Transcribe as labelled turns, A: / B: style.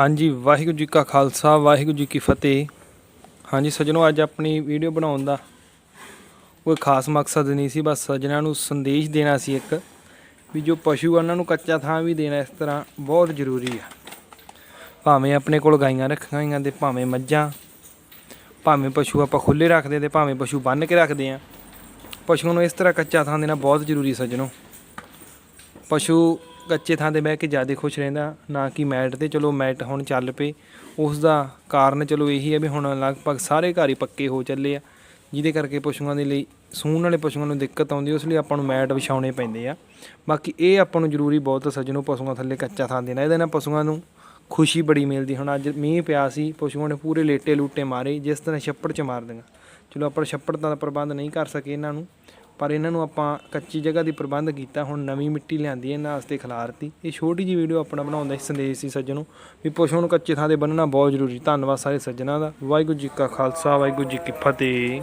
A: ਹਾਂਜੀ, ਵਾਹਿਗੁਰੂ ਜੀ ਕਾ ਖਾਲਸਾ, ਵਾਹਿਗੁਰੂ ਜੀ ਕੀ ਫਤਿਹ। ਹਾਂਜੀ, ਸੱਜਣੋ, ਅੱਜ ਆਪਣੀ ਵੀਡੀਓ ਬਣਾਉਣ ਦਾ ਕੋਈ ਖਾਸ ਮਕਸਦ ਨਹੀਂ ਸੀ, ਬਸ ਸੱਜਣਾਂ ਨੂੰ ਸੰਦੇਸ਼ ਦੇਣਾ ਸੀ ਇੱਕ ਵੀ ਜੋ ਪਸ਼ੂ ਆ, ਉਹਨਾਂ ਨੂੰ ਕੱਚਾ ਥਾਂ ਵੀ ਦੇਣਾ ਇਸ ਤਰ੍ਹਾਂ ਬਹੁਤ ਜ਼ਰੂਰੀ ਆ। ਭਾਵੇਂ ਆਪਣੇ ਕੋਲ ਗਾਈਆਂ ਰੱਖੀਆਂ ਹੋਈਆਂ ਤੇ ਭਾਵੇਂ ਮੱਝਾਂ, ਭਾਵੇਂ ਪਸ਼ੂ ਆਪਾਂ ਖੁੱਲੇ ਰੱਖਦੇ ਤੇ ਭਾਵੇਂ ਪਸ਼ੂ ਬੰਨ੍ਹ ਕੇ ਰੱਖਦੇ ਆ। ਪਸ਼ੂਆਂ ਨੂੰ ਇਸ ਤਰ੍ਹਾਂ ਕੱਚਾ ਥਾਂ ਦੇਣਾ ਬਹੁਤ ਜ਼ਰੂਰੀ ਸੱਜਣੋ। ਪਸ਼ੂ ਕੱਚੇ ਥਾਂ ਤੇ ਬਹਿ ਕੇ ਜ਼ਿਆਦਾ ਖੁਸ਼ ਰਹਿੰਦਾ, ਨਾ ਕਿ ਮੈਟ ਤੇ। ਚਲੋ ਮੈਟ ਹੁਣ ਚੱਲ ਪਏ। ਉਸ ਦਾ ਕਾਰਨ ਚਲੋ ਇਹੀ ਹੈ ਵੀ ਹੁਣ ਲਗਭਗ ਸਾਰੇ ਘਰ ਹੀ ਪੱਕੇ ਹੋ ਚੱਲੇ ਆ। ਜਿਹਦੇ ਕਰਕੇ ਪਸ਼ੂਆਂ ਦੇ ਲਈ, ਸੂਣ ਵਾਲੇ ਪਸ਼ੂਆਂ ਨੂੰ ਦਿੱਕਤ ਆਉਂਦੀ, ਉਸ ਲਈ ਆਪਾਂ ਨੂੰ ਮੈਟ ਵਿਛਾਉਣੇ ਪੈਂਦੇ ਆ। ਬਾਕੀ ਇਹ ਆਪਾਂ ਨੂੰ ਜ਼ਰੂਰੀ ਬਹੁਤ ਸੱਜਣੋ, ਪਸ਼ੂਆਂ ਥੱਲੇ ਕੱਚਾ ਥਾਂ ਦੇਣਾ। ਇਹਦੇ ਨਾਲ ਪਸ਼ੂਆਂ ਨੂੰ ਖੁਸ਼ੀ ਬੜੀ ਮਿਲਦੀ। ਹੁਣ ਅੱਜ ਮੀਂਹ ਪਿਆ ਸੀ, ਪਸ਼ੂਆਂ ਨੇ ਪੂਰੇ ਲੇਟੇ ਲੂਟੇ ਮਾਰੇ, ਜਿਸ ਤਰ੍ਹਾਂ ਛੱਪੜ ਚ ਮਾਰ ਦਿੰਗਾ ਚਲੋ ਆਪਾਂ ਛੱਪੜ ਦਾ ਪ੍ਰਬੰਧ ਨਹੀਂ ਕਰ ਸਕੇ ਇਹਨਾਂ ਨੂੰ। ਪਰ ਇਹਨਾਂ ਨੂੰ ਆਪਾਂ ਕੱਚੀ ਜਗ੍ਹਾ ਦੀ ਪ੍ਰਬੰਧ ਕੀਤਾ, ਹੁਣ ਨਵੀਂ ਮਿੱਟੀ ਲਿਆਂਦੀ ਇਹਨਾਂ ਵਾਸਤੇ ਖਿਲਾਰਤੀ ਇਹ ਛੋਟੀ ਜੀ ਵੀਡੀਓ ਆਪਣਾ ਬਣਾਉਣ ਦਾ ਸੰਦੇਸ਼ ਸੀ ਸੱਜਣੋ ਵੀ ਪਸ਼ੂ ਨੂੰ ਕੱਚੇ ਥਾਂ ਤੇ ਬੰਨਣਾ ਬਹੁਤ ਜ਼ਰੂਰੀ, ਧੰਨਵਾਦ ਸਾਰੇ ਸੱਜਣਾ ਦਾ। ਵਾਹਿਗੁਰੂ ਜੀ ਕਾ ਖਾਲਸਾ, ਵਾਹਿਗੁਰੂ ਜੀ ਕੀ ਫਤਿਹ।